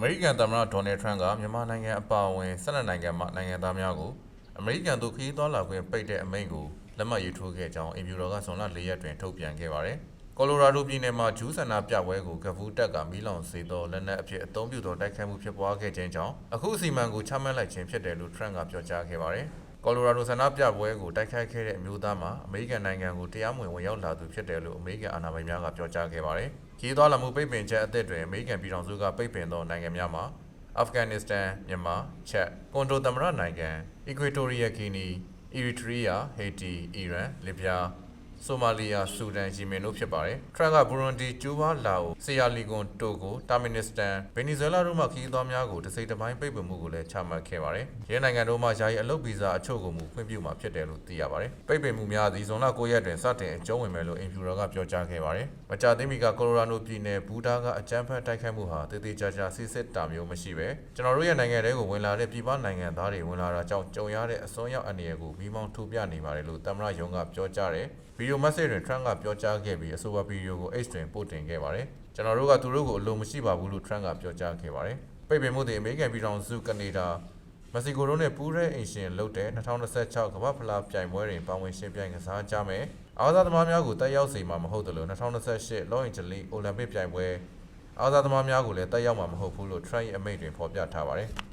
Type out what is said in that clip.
အမေရိကန်သမ္မတဒေါ်နယ်ထရန့်ကမြန်မာနိုင်ငံအပါအဝင်၁၂နိုင်ငံမှနိုင်ငံသားများကိုအမေရိကန်သို့ခရီးသွားလာခွင့်ပိတ်တဲ့အမိန့်ကိုလက်မှတ်ရေးထိုးခဲ့ကြောင်းအင်ဖြူတော်ကဇွန်လ၄ရက်တွင်ထုတ်ပြန်ခဲ့ပါတယ်။ကော်လိုရာဒိုပြည်နယ်မှာဂျူးဆန္ဒပြပွဲကိုကဖူးတက်ကမီးလောင်စေသောလက်နက်အဖြစ်အသုံးပြုသောတိုက်ခိုက်မှုဖြစ်ပွားခဲ့ခြင်းကြောင့်အခုအစီအမံကိုချမှတ်လိုက်ခြင်းဖြစ်တယ်လို့ထရန့်ကပြောကြားခဲ့ပါတယ်။ ကော်လိုရာဒိုဆန္ဒပြပွဲကိုတိုက်ခိုက်ခဲ့တဲ့အမျိုးသားမှာအမေရိကန်နိုင်ငံကိုတရားမဝင်ဝင်ရောက်လာသူဖြစ်တယ်လို့အမေရိကန်အာဏာပိုင်များကပြောကြားခဲ့ပါတယ်။ကြီးသွားလာမှုပိတ်ပင်ချက်အသစ်တွင်အမေရိကန်ပြည်ထောင်စုကပိတ်ပင်သောနိုင်ငံများမှာအာဖဂန်နစ္စတန်မြန်မာချက်ကွန်တိုသမရနိုင်ငံအီကွေတိုရီယာဂီနီအီရီထရီးယာဟေတီအီရန်လစ်ဗျာ ဆိုမာလီယာဆူဒန်ယီမင်တို့ဖြစ်ပါတယ်ထရန့်ကဘူရွန်ဒီကျူးဘားလာအိုဆီယာလီဂွန်တိုဂိုတာမီနစ္စတန်ဗင်နီဇွဲလားတို့မှခရီးသွားများကိုတစ်စိတ်တစ်ပိုင်းပိတ်ပင်မှုကိုလည်းချမှတ်ခဲ့ပါတယ်ရဲနိုင်ငံတို့မှယာယီအလုပ်ဗီဇာအချို့ကိုမူခွင့်ပြုမှာဖြစ်တယ်လို့သိရပါတယ်ပိတ်ပင်မှုများသည်ဇွန်လ9ရက်တွင်စတင်အကျုံးဝင်မယ်လို့အင်ဖြူတော်ကပြောကြားခဲ့ပါတယ်မကြာသေးမီကကိုလိုရာနိုပြည်နယ်ဘူဒါကအကြမ်းဖက်တိုက်ခိုက်မှုဟာတည်တည်ကြာကြာစစ်စစ်တာမျိုးမရှိပဲကျွန်တော်တို့ရဲ့နိုင်ငံထဲကိုဝင်လာတဲ့ပြည်ပနိုင်ငံသားတွေဝင်လာတာကြောင့်ကြုံရတဲ့အစွန်းရောက်အနေအကိုမိမောင်းထုတ်ပြနေပါတယ်လို့သမ္မတယုံကပြောကြားတယ်ဗီဒီယိုမက်ဆေ့တွင် Trump ကပြောကြားခဲ့ပြီးအဆိုပါဗီဒီယိုကို X တွင်ပို့တင်ခဲ့ပါတယ်ကျွန်တော်တို့ကသူတို့ကိုအလိုမရှိပါဘူးလို့ Trump ကပြောကြားခဲ့ပါတယ်ပိတ်ပင်မှုတွေအမေရိကန်ပြည်ထောင်စုကနေဒါမက္ကဆီကိုတို့နဲ့ပူးရဲအင်ရှင်လုပ်တဲ့2026ကမ္ဘာဖလားပြိုင်ပွဲတွင်ပါဝင်ရှင်ပြိုင်ကစားကြမယ်အားကစားသမားများကိုတက်ရောက်စေမှာမဟုတ်တယ်လို့2028 Los Angeles အိုလံပစ်ပြိုင်ပွဲအားကစားသမားများကိုလည်းတက်ရောက်မှာမဟုတ်ဘူးလို့ Trump ရဲ့အမိန့်တွင်ဖော်ပြထားပါတယ်